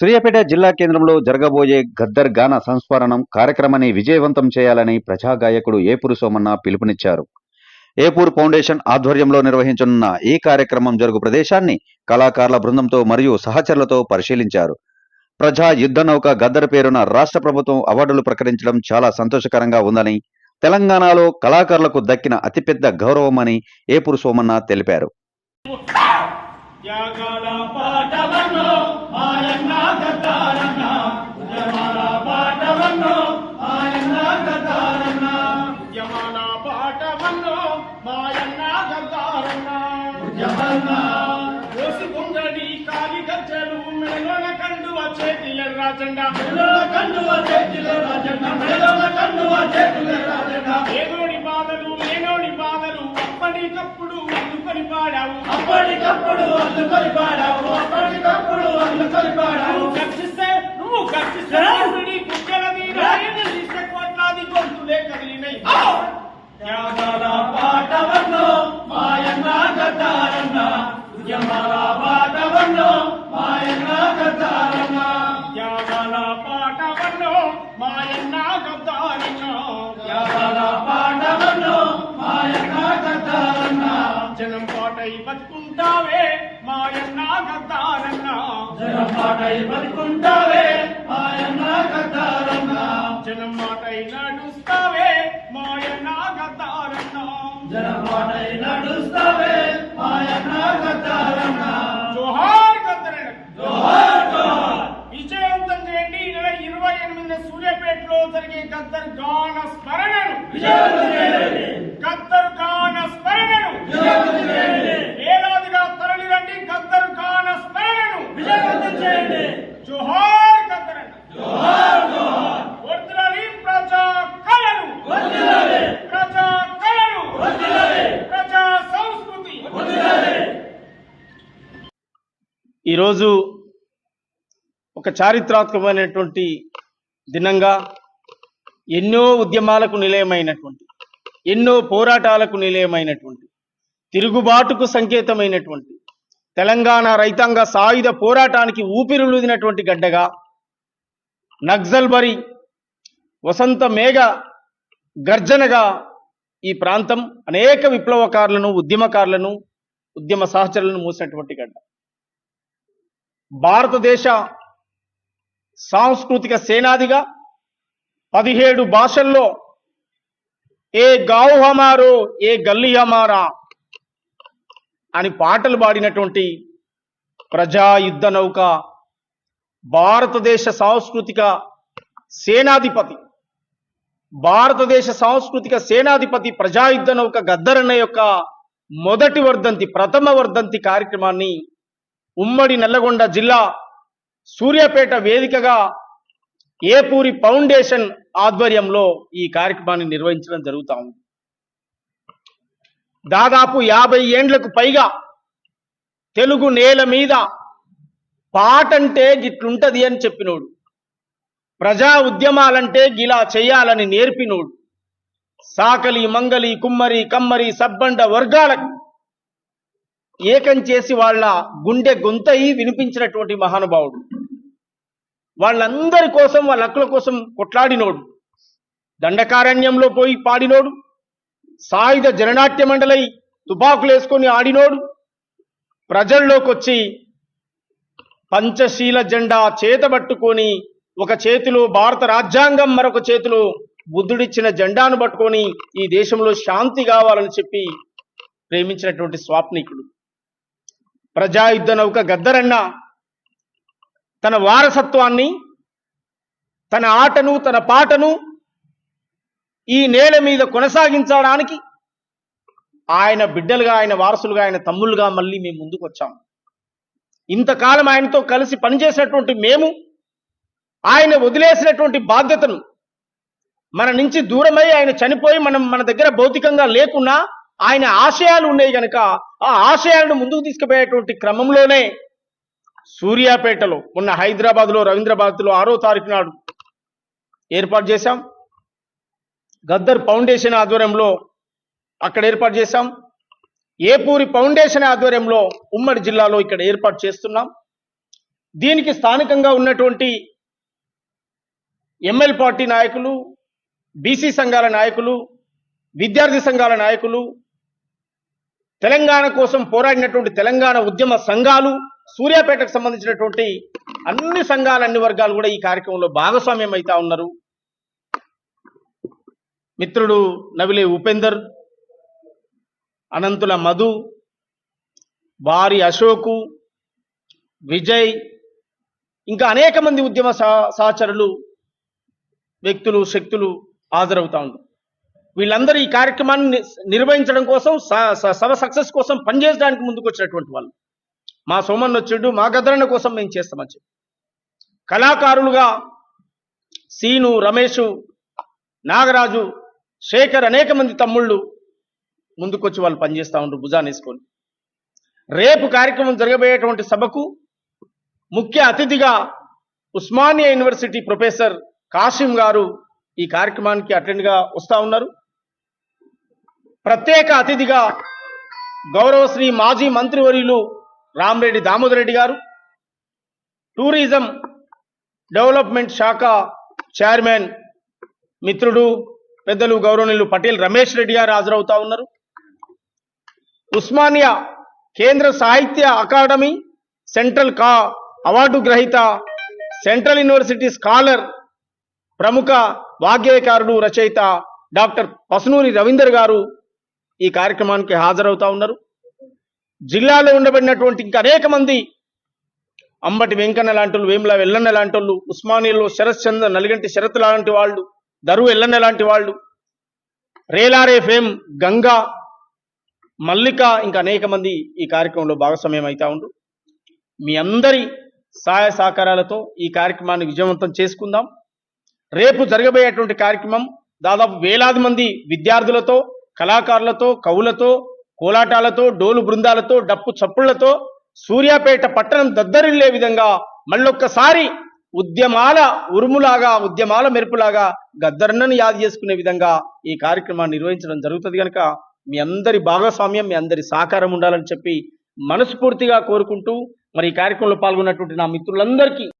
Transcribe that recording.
సూర్యాపేట జిల్లా కేంద్రంలో జరగబోయే గద్దర్ గాన సంస్మరణం కార్యక్రమాన్ని విజయవంతం చేయాలని ప్రజా గాయకుడు ఏపూరు సోమన్న పిలుపునిచ్చారు. ఏపూర్ ఫౌండేషన్ ఆధ్వర్యంలో నిర్వహించనున్న ఈ కార్యక్రమం జరుగు ప్రదేశాన్ని కళాకారుల బృందంతో మరియు సహచరులతో పరిశీలించారు. ప్రజా యుద్ధ నౌక గద్దర్ పేరున రాష్ట్ర ప్రభుత్వం అవార్డులు ప్రకటించడం చాలా సంతోషకరంగా ఉందని తెలంగాణలో కళాకారులకు దక్కిన అతిపెద్ద గౌరవమని ఏపూరు సోమన్న తెలిపారు. త్యాగాల పాటవన్నో మాయన్న గతారన్న ఉద్యమాల పాటవన్నో మాయన్న గతారన్న ఉద్యమాల పాటవన్నో మాయన్న గతారన్న ఉద్యమన్న కోసి కొంగడి కాలి గజ్జలు మెడలోన కండు చేతిల రాజండ మెడలోన కండు చేతిల రాజండ మెడలోన కండు చేతిల రాజండ ఏగోడి బాధలు లేనోడి బాధలు అప్పటికప్పుడు అందుకొని పాడావు? అప్పటికప్పుడు అందుకొని పాడావు అప్పటికప్పుడు అందుకొని పాడావు కర్షిస్తే నువ్వు కర్షిస్తే నీ కుక్కల మీద నిలిస్తే కోట్లాది గొంతులే కదిలినై. త్యాగాల పాటవన్నో మాయన్న గతారన్న ఉద్యమాల పాటవన్నో మాయన్న గతారన్న త్యాగాల పాటవన్నో మాయన్న గతారన్న త్యాగాల పాటవన్నో మాయన్న గతారన్న జనం పాటై బతుకుంటావే మాయన్న జనం పాటై బతుకుంటావే మాయన్న గతారన్న జనం మాటై నడుస్తావే మాయన్న జనం మాటై నడుస్తావే మాయన్న గతారన్న జోహార్ గద్దరన్న జోహార్ జోహార్ విజయవంతం చేయండి ఈ నెల ఇరవై ఎనిమిది సూర్యాపేటలో జరిగే గద్దర్ గాన స్మరణను విజయవంతం చేయండి గద్దర్ గాన స్మరణను విజయవంతం చేయండి ఏడాదిగా తరలి రండి గద్దర్ గాన స్మరణను విజయవంతం చేయండి జోహార్ గద్దరన్న జోహార్ జోహార్ వర్ధిల్లాలి ప్రజా కళలు వర్ధిల్లాలి ప్రజా కళలు వర్ధిల్లాలి ప్రజా సంస్కృతి వర్ధిల్లాలి ఈరోజు ఒక చారిత్రాత్మకమైనటువంటి దినంగా ఎన్నో ఉద్యమాలకు నిలయమైనటువంటి ఎన్నో పోరాటాలకు నిలయమైనటువంటి తిరుగుబాటుకు సంకేతమైనటువంటి తెలంగాణ రైతాంగ సాయుధ పోరాటానికి ఊపిరులుదినటువంటి గడ్డగా నక్సల్బరి వసంత మేఘ గర్జనగా ఈ ప్రాంతం అనేక విప్లవకారులను ఉద్యమకారులను ఉద్యమ సహచరులను మూసినటువంటి గడ్డ. భారతదేశ సాంస్కృతిక సేనాదిగా పదిహేడు భాషల్లో ఏ గావు హమారో ఏ గల్లీ హమారా అని పాటలు పాడినటువంటి ప్రజా యుద్ధ నౌక భారతదేశ సాంస్కృతిక సేనాధిపతి భారతదేశ సాంస్కృతిక సేనాధిపతి ప్రజాయుద్ధ నౌక గద్దరన్న యొక్క మొదటి వర్ధంతి ప్రథమ వర్ధంతి కార్యక్రమాన్ని ఉమ్మడి నల్లగొండ జిల్లా సూర్యాపేట వేదికగా ఏపూరి ఫౌండేషన్ ఆధ్వర్యంలో ఈ కార్యక్రమాన్ని నిర్వహించడం జరుగుతూ ఉంది. దాదాపు యాభై ఏండ్లకు పైగా తెలుగు నేల మీద పాటంటే గిట్లుంటది అని చెప్పినోడు. ప్రజా ఉద్యమాలంటే గిలా చేయాలని నేర్పినోడు. సాకలి మంగలి కుమ్మరి కమ్మరి సబ్బండ వర్గాలకు ఏకం చేసి వాళ్ళ గుండె గొంతయి వినిపించినటువంటి మహానుభావుడు. వాళ్ళందరి కోసం వాళ్ళ హక్కుల కోసం కొట్లాడినోడు. దండకారణ్యంలో పోయి పాడినోడు. సాయుధ జననాట్య మండలై తుపాకులు వేసుకొని ఆడినోడు. ప్రజల్లోకి వచ్చి పంచశీల జెండా చేతబట్టుకొని ఒక చేతిలో భారత రాజ్యాంగం మరొక చేతిలో బుద్ధుడిచ్చిన జెండాను పట్టుకొని ఈ దేశంలో శాంతి కావాలని చెప్పి ప్రేమించినటువంటి స్వాప్నికుడు. ప్రజాయుద్ధ నౌక గద్దరన్న తన వారసత్వాన్ని తన ఆటను తన పాటను ఈ నేల మీద కొనసాగించడానికి ఆయన బిడ్డలుగా ఆయన వారసులుగా ఆయన తమ్ముళ్ళుగా మళ్ళీ మేము ముందుకు వచ్చాము ఇంతకాలం ఆయనతో కలిసి పనిచేసినటువంటి మేము ఆయన వదిలేసినటువంటి బాధ్యతను మన నుంచి దూరమై ఆయన చనిపోయి మనం మన దగ్గర భౌతికంగా లేకున్నా ఆయన ఆశయాలు ఉన్నాయి కనుక ఆ ఆశయాలను ముందుకు తీసుకుపోయేటువంటి క్రమంలోనే సూర్యాపేటలో ఉన్న హైదరాబాద్లో రవీంద్రబాద్లో ఆరో తారీఖు నాడు ఏర్పాటు చేశాం. గద్దర్ ఫౌండేషన్ ఆధ్వర్యంలో అక్కడ ఏర్పాటు చేశాం. ఏపూరి ఫౌండేషన్ ఆధ్వర్యంలో ఉమ్మడి జిల్లాలో ఇక్కడ ఏర్పాటు చేస్తున్నాం. దీనికి స్థానికంగా ఉన్నటువంటి ఎంఎల్ పార్టీ నాయకులు బీసీ సంఘాల నాయకులు విద్యార్థి సంఘాల నాయకులు తెలంగాణ కోసం పోరాడినటువంటి తెలంగాణ ఉద్యమ సంఘాలు సూర్యాపేటకు సంబంధించినటువంటి అన్ని సంఘాలు అన్ని వర్గాలు కూడా ఈ కార్యక్రమంలో భాగస్వామ్యం అవుతా ఉన్నారు. మిత్రుడు నవిలే ఉపేందర్ అనంతుల మధు భారి అశోకు విజయ్ ఇంకా అనేక మంది ఉద్యమ సహచరులు వ్యక్తులు శక్తులు హాజరవుతా ఉన్నారు. వీళ్ళందరూ ఈ కార్యక్రమాన్ని నిర్వహించడం కోసం స- సభ సక్సెస్ కోసం పనిచేయడానికి ముందుకు వచ్చినటువంటి వాళ్ళు. మా సోమన్ వచ్చిండు మా గదరణ కోసం మేము చేస్తామని చెప్పి. కళాకారులుగా సీను రమేష్ నాగరాజు శేఖర్ అనేక మంది తమ్ముళ్ళు ముందుకొచ్చి వాళ్ళు పనిచేస్తూ ఉంటారు భుజానేసుకొని రేపు కార్యక్రమం జరగబోయేటువంటి సభకు ముఖ్య అతిథిగా ఉస్మానియా యూనివర్సిటీ ప్రొఫెసర్ కాసిం గారు ఈ కార్యక్రమానికి అటెండ్గా వస్తూ ఉన్నారు. ప్రత్యేక అతిథిగా గౌరవశ్రీ మాజీ మంత్రివర్యులు రామరెడ్డి దామోదర్ రెడ్డి గారు టూరిజం డెవలప్మెంట్ శాఖ చైర్మన్ మిత్రుడు పెద్దలు గౌరవనీయులు పటేల్ రమేష్ రెడ్డి గారు హాజరవుతా ఉన్నారు. ఉస్మానియా కేంద్ర సాహిత్య అకాడమీ సెంట్రల్ కా అవార్డు గ్రహీత సెంట్రల్ యూనివర్సిటీ స్కాలర్ ప్రముఖ వాగ్గేయకారుడు రచయిత డాక్టర్ పసునూరి రవీందర్ గారు ఈ కార్యక్రమానికి హాజరవుతా ఉన్నారు. జిల్లాలో ఉండబడినటువంటి ఇంకా అనేక మంది అంబటి వెంకన్న లాంటి వాళ్ళు వేముల వెల్లన్న లాంటి వాళ్ళు ఉస్మానియాలో శరత్ చంద్ర నలిగంటి శరత్ లాంటి వాళ్ళు దరు ఎల్లన్న లాంటి వాళ్ళు రేలారే ఫేమ్ గంగా మల్లిక ఇంకా అనేక మంది ఈ కార్యక్రమంలో భాగస్వామ్యం అవుతా ఉండు. మీ అందరి సహాయ సహకారాలతో ఈ కార్యక్రమాన్ని విజయవంతం చేసుకుందాం. రేపు జరగబోయేటువంటి కార్యక్రమం దాదాపు వేలాది మంది విద్యార్థులతో కళాకారులతో కవులతో కోలాటాలతో డోలు బృందాలతో డప్పు చప్పుళ్ళతో సూర్యాపేట పట్టణం దద్దరిల్లే విధంగా మళ్ళొక్కసారి ఉద్యమాల ఉరుములాగా ఉద్యమాల మెరుపులాగా గద్దరన్నను యాద చేసుకునే విధంగా ఈ కార్యక్రమాన్ని నిర్వహించడం జరుగుతుంది కనుక మీ అందరి భాగస్వామ్యం మీ అందరి సహకారం ఉండాలని చెప్పి మనస్ఫూర్తిగా కోరుకుంటూ మరి ఈ కార్యక్రమంలో పాల్గొన్నటువంటి నా మిత్రులందరికీ